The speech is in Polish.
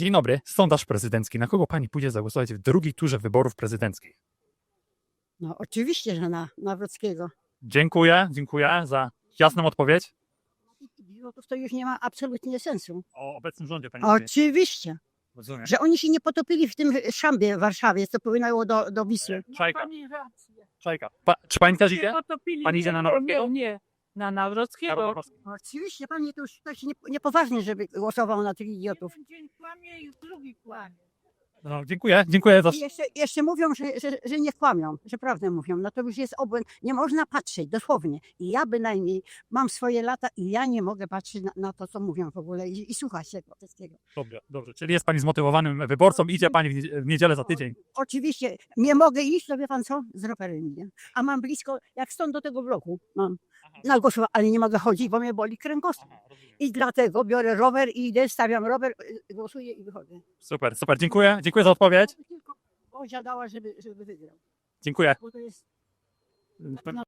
Dzień dobry, sondaż prezydencki. Na kogo pani pójdzie zagłosować w drugiej turze wyborów prezydenckich? No oczywiście, że na Nawrockiego. Dziękuję, dziękuję za jasną odpowiedź. Idiotów to już nie ma absolutnie sensu. O obecnym rządzie pani Oczywiście, Rozumiem. że oni się nie potopili w tym szambie w Warszawie, co płynęło do, do Wisły. Czajka, Pani rację. czajka. Pa, czy pani też idzie? Nie potopili. Pani idzie na Nawrockiego? Nie, nie. Na Nawrockiego. Oczywiście, panie, to już ktoś nie, niepoważny, żeby głosował na tych idiotów. Jeden dzień kłamie i drugi kłamie. No, dziękuję, dziękuję za... I jeszcze, jeszcze mówią, że, że, że nie kłamią, że prawdę mówią. No to już jest obłęd. Nie można patrzeć, dosłownie. I ja bynajmniej mam swoje lata i ja nie mogę patrzeć na, na to, co mówią w ogóle i, i słuchać tego wszystkiego. Dobrze, dobrze. Czyli jest pani zmotywowanym wyborcą, idzie pani w w niedzielę za tydzień. Oczywiście nie mogę iść, to wie pan co? Z rowerem idę. A mam blisko, jak stąd do tego bloku mam na głosowanie, ale nie mogę chodzić, bo mnie boli kręgosłup. I dlatego biorę rower i idę, stawiam rower, y, głosuję i wychodzę. Super, super, dziękuję, dziękuję za odpowiedź. Tylko posiadała, żeby, żeby wygrał. Dziękuję. Bo to jest